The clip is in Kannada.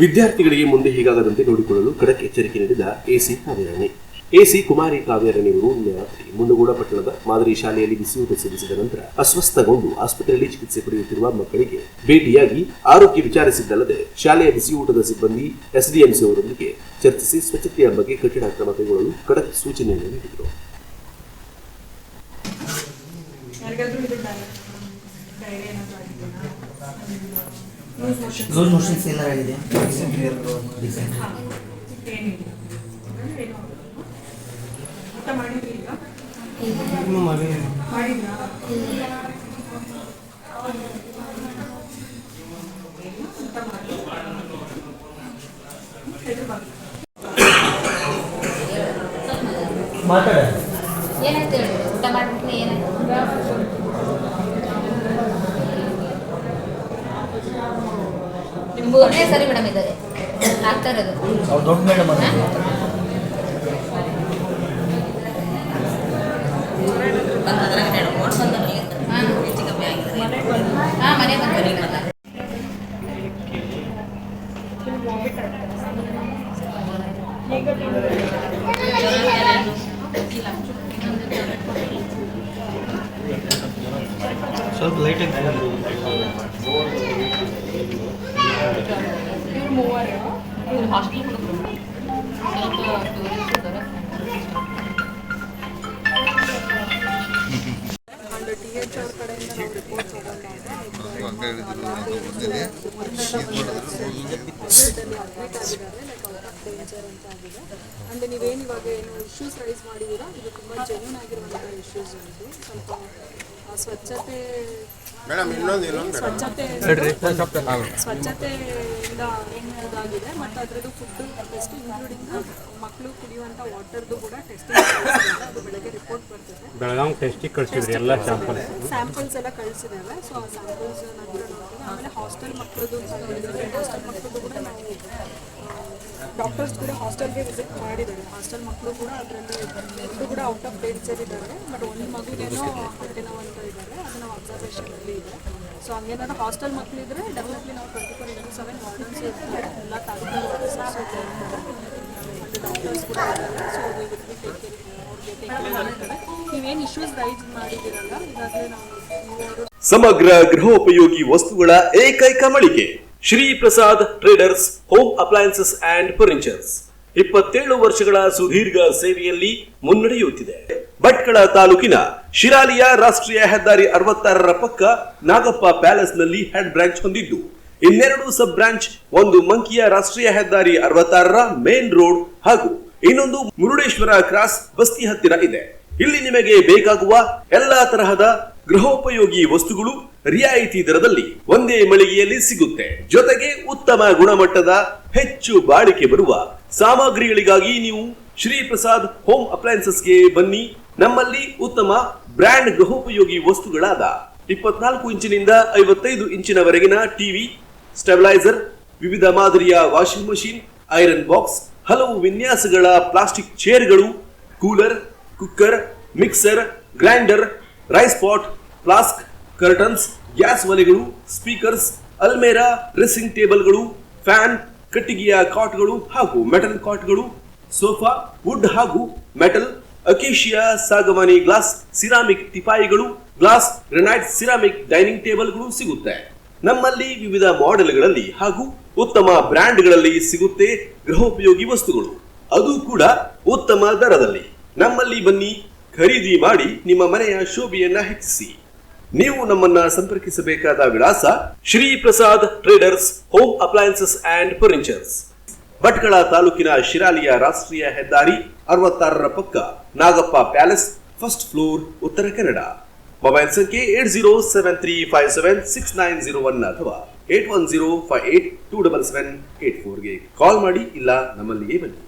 ವಿದ್ಯಾರ್ಥಿಗಳಿಗೆ ಮುಂದೆ ಹೀಗಾಗದಂತೆ ನೋಡಿಕೊಳ್ಳಲು ಖಡಕ್ ಎಚ್ಚರಿಕೆ ನೀಡಿದ ಎಸಿ ಕಾವ್ಯರಣಿ ಎಸಿ ಕುಮಾರಿ ಕಾವ್ಯರಣಿ ಅವರು ರಾತ್ರಿ ಮುಂಡಗೋಡ ಪಟ್ಟಣದ ಮಾದರಿ ಶಾಲೆಯಲ್ಲಿ ಬಿಸಿಯೂಟ ಸೇವಿಸಿದ ನಂತರ ಅಸ್ವಸ್ಥಗೊಂಡು ಆಸ್ಪತ್ರೆಯಲ್ಲಿ ಚಿಕಿತ್ಸೆ ಪಡೆಯುತ್ತಿರುವ ಮಕ್ಕಳಿಗೆ ಭೇಟಿಯಾಗಿ ಆರೋಗ್ಯ ವಿಚಾರಿಸಿದ್ದಲ್ಲದೆ ಶಾಲೆಯ ಬಿಸಿಯೂಟದ ಸಿಬ್ಬಂದಿ ಎಸ್ಡಿಎಂಸಿ ಅವರೊಂದಿಗೆ ಚರ್ಚಿಸಿ ಸ್ವಚ್ಛತೆಯ ಬಗ್ಗೆ ಕಠಿಣ ಕ್ರಮ ಕೈಗೊಳ್ಳಲು ಖಡಕ್ ಸೂಚನೆಯನ್ನು ನೀಡಿದರು. ಲೂಸ್ ಮೋಷನ್ ಲೂಸ್ ಮೋಷನ್ಸ್ ಏನಾರ ಆಗಿದೆ ಮಾತಾಡ. ಏನಾಯ್ತು ಹೇಳಿ? ಊಟ ಮಾಡ್ಬಿಟ್ಟು ಏನಾಯ್ತು? ಮೂರನೇ ಸರಿ ಮೇಡಮ್ ಇದ್ದಾರೆ. ಆಗ್ತಾ ಇರೋದು ಅವ್ರು ದೊಡ್ಡ ಮೇಡಮ್ ಹಾಂ ಮನೆ ಬಂದು ಸ್ವಲ್ಪ ಲೈಟ್ ಇವ್ರು ಮೂವರು ಇವ್ರು ಹಾಸ್ಟೆಲ್ ಹುಡುಗರು ಸ್ವಲ್ಪ ಟೂರಿಸ್ಟ್ ಇದ್ದಾರೆ ಅಂಡ್ ಅಂತ ನೀವೇನು ಇವಾಗ ಏನು ಇಶ್ಯೂಸ್ ರೈಸ್ ಮಾಡಿದ್ದೀರಾ ಇದು ತುಂಬ ಜೆನ್ಯೂನ್ ಇಶ್ಯೂಸ್ ಇದು ಸ್ವಲ್ಪ ಸ್ವಚ್ಛತೆ ಮೇಡಮ್ ಇನ್ನೊಂದು ಇನ್ನೊಂದು ಸ್ವಚ್ಛತೆ ಸ್ವಚ್ಛತೆಯಿಂದ ಇದಾಗಿದೆ ಮತ್ತು ಅದರದ್ದು ಫುಡ್ ಟೆಸ್ಟ್ ಇನ್ಕ್ಲೂಡಿಂಗ್ ಮಕ್ಕಳು ಕುಡಿಯುವಂಥ ವಾಟರ್ದು ಕೂಡ ಟೆಸ್ಟಿಂಗ್ ಅದು ಬೆಳಗ್ಗೆ ರಿಪೋರ್ಟ್ ಬರ್ತಿದೆ. ಬೆಳಗಾವಿ ಟೆಸ್ಟಿಗೆ ಕಳಿಸಿದ್ರಿ ಎಲ್ಲ ಸ್ಯಾಂಪಲ್ಸ್ ಸ್ಯಾಂಪಲ್ಸ್ ಎಲ್ಲ ಕಳಿಸಿದ್ದೇವೆ. ಸೊ ಆ ಸ್ಯಾಂಪಲ್ಸ್ ನಂತರ ನೋಡ್ತೀವಿ. ಆಮೇಲೆ ಹಾಸ್ಟೆಲ್ ಮಕ್ಕಳದ್ದು ಅಂತ ನೋಡಿದ್ರೆ ಹಾಸ್ಟೆಲ್ ಮಕ್ಕಳದ್ದು ಕೂಡ ನಾವು ಡಾಕ್ಟರ್ಸ್ ಕೂಡ ಹಾಸ್ಟೆಲ್ಗೆ ವಿಸಿಟ್ ಮಾಡಿದ್ದಾರೆ. ಹಾಸ್ಟೆಲ್ ಮಕ್ಕಳು ಕೂಡ ಅದರಲ್ಲಿ ಎಲ್ಲರೂ ಕೂಡ ಔಟ್ ಆಫ್ ಡೇಟ್ ಇದ್ದಾರೆ. ಬಟ್ ಒಂದು ಮಗುಗೇನೋ ಹೊಟ್ಟೆ ನೋವು ಅಂತ ಇದ್ದಾರೆ. ಅದು ನಾವು ಅಬ್ಸರ್ವೇಷನಲ್ಲಿ ಇದೆ. ಸೊ ಹಂಗೇನಾದ್ರು ಹಾಸ್ಟೆಲ್ ಮಕ್ಕಳಿದ್ರೆ ಡೆಫಿನೆಟ್ಲಿ ನಾವು twenty four into seven wardens ಇರ್ತಾರೆ ಎಲ್ಲ ಡಾಕ್ಟರ್ಸ್ ಕೂಡ ಇದ್ದಾರೆ. ಸೊ ನೀವೇನು ಇಶ್ಯೂಸ್ ರೈಸ್ ಮಾಡಿದ್ದೀರಲ್ಲ ಈಗಾಗಲೇ ನಾವು ಸಮಗ್ರ ಗೃಹೋಪಯೋಗಿ ವಸ್ತುಗಳ ಏಕೈಕ ಮಳಿಗೆ. Shri Prasad traders, home appliances and furnitures. ಇಪ್ಪತ್ತೇಳು ವರ್ಷಗಳ ಸುದೀರ್ಘ ಸೇವೆಯಲ್ಲಿ ಮುನ್ನಡೆಯುತ್ತಿದೆ. ಭಟ್ಕಳ ತಾಲೂಕಿನ ಶಿರಾಲಿಯ ರಾಷ್ಟ್ರೀಯ ಹೆದ್ದಾರಿ ಅರವತ್ತಾರರ ಪಕ್ಕ ನಾಗಪ್ಪ ಪ್ಯಾಲೇಸ್ನಲ್ಲಿ ಹೆಡ್ ಬ್ರಾಂಚ್ ಹೊಂದಿದ್ದು, ಇನ್ನೆರಡು ಸಬ್ ಬ್ರಾಂಚ್, ಒಂದು ಮಂಕಿಯ ರಾಷ್ಟ್ರೀಯ ಹೆದ್ದಾರಿ ಅರವತ್ತಾರರ ಮೇನ್ ರೋಡ್ ಹಾಗೂ ಇನ್ನೊಂದು ಮುರುಡೇಶ್ವರ ಕ್ರಾಸ್ ಬಸ್ತಿ ಹತ್ತಿರ ಇದೆ. ಇಲ್ಲಿ ನಿಮಗೆ ಬೇಕಾಗುವ ಎಲ್ಲಾ ತರಹದ ಗೃಹೋಪಯೋಗಿ ವಸ್ತುಗಳು ರಿಯಾಯಿತಿ ದರದಲ್ಲಿ ಒಂದೇ ಮಳಿಗೆಯಲ್ಲಿ ಸಿಗುತ್ತೆ. ಜೊತೆಗೆ ಉತ್ತಮ ಗುಣಮಟ್ಟದ ಹೆಚ್ಚು ಬಾಳಿಕೆ ಬರುವ ಸಾಮಗ್ರಿಗಳಿಗಾಗಿ ನೀವು ಶ್ರೀ ಪ್ರಸಾದ್ ಹೋಮ್ ಅಪ್ಲಯನ್ಸಸ್ಗೆ ಬನ್ನಿ. ನಮ್ಮಲ್ಲಿ ಉತ್ತಮ ಬ್ರ್ಯಾಂಡ್ ಗೃಹೋಪಯೋಗಿ ವಸ್ತುಗಳಾದ ಇಪ್ಪತ್ನಾಲ್ಕು ಇಂಚಿನಿಂದ ಐವತ್ತೈದು ಇಂಚಿನವರೆಗಿನ ಟಿವಿ, ಸ್ಟೆಬಿಲೈಸರ್, ವಿವಿಧ ಮಾದರಿಯ ವಾಷಿಂಗ್ ಮಷಿನ್, ಐರನ್ ಬಾಕ್ಸ್, ಹಲವು ವಿನ್ಯಾಸಗಳ plastic ಚೇರ್ಗಳು, cooler, cooker, mixer, grinder, rice pot flask, curtains, gas ಒಲೆಗಳು, speakers, ಅಲ್ಮೇರಾ, ಡ್ರೆಸ್ಸಿಂಗ್ ಟೇಬಲ್ಗಳು, ಫ್ಯಾನ್, ಕಟ್ಟಿಗೆಯ ಕಾಟ್ಗಳು ಹಾಗೂ ಮೆಟಲ್ ಕಾಟ್ಗಳು, ಸೋಫಾ, ವುಡ್ ಹಾಗೂ ಮೆಟಲ್, ಅಕೇಶಿಯಾ ಸಾಗವಾನಿ ಗ್ಲಾಸ್, ಸಿರಾಮಿಕ್ ತಿಪಾಯಿಗಳು, ಗ್ಲಾಸ್, ಗ್ರೆನೈಟ್ ಸಿರಾಮಿಕ್ ಡೈನಿಂಗ್ ಟೇಬಲ್ಗಳು ಸಿಗುತ್ತೆ. ನಮ್ಮಲ್ಲಿ ವಿವಿಧ ಮಾಡೆಲ್ಗಳಲ್ಲಿ ಹಾಗೂ ಉತ್ತಮ ಬ್ರ್ಯಾಂಡ್ಗಳಲ್ಲಿ ಸಿಗುತ್ತೆ ಗೃಹೋಪಯೋಗಿ ವಸ್ತುಗಳು. ಅದು ಕೂಡ ಉತ್ತಮ ದರದಲ್ಲಿ. ನಮ್ಮಲ್ಲಿ ಬನ್ನಿ, ಖರೀದಿ ಮಾಡಿ ನಿಮ್ಮ ಮನೆಯ ಶೋಭೆಯನ್ನ ಹೆಚ್ಚಿಸಿ. ನೀವು ನಮ್ಮನ್ನ ಸಂಪರ್ಕಿಸಬೇಕಾದ ವಿಳಾಸ Shri Prasad traders, home appliances and furnitures. Bhatkal ತಾಲೂಕಿನ ಶಿರಾಲಿಯ ರಾಷ್ಟ್ರೀಯ ಹೆದ್ದಾರಿ ಅರವತ್ತಾರರ ಪಕ್ಕ Nagappa palace, first floor, Uttara Kannada. Mobile ಸಂಖ್ಯೆ eight zero seven three five seven six nine zero one ಅಥವಾ eight one zero five eight two double seven eight ಫೋರ್ಗೆ call ಮಾಡಿ ಇಲ್ಲ ನಮ್ಮಲ್ಲಿಯೇ ಬನ್ನಿ.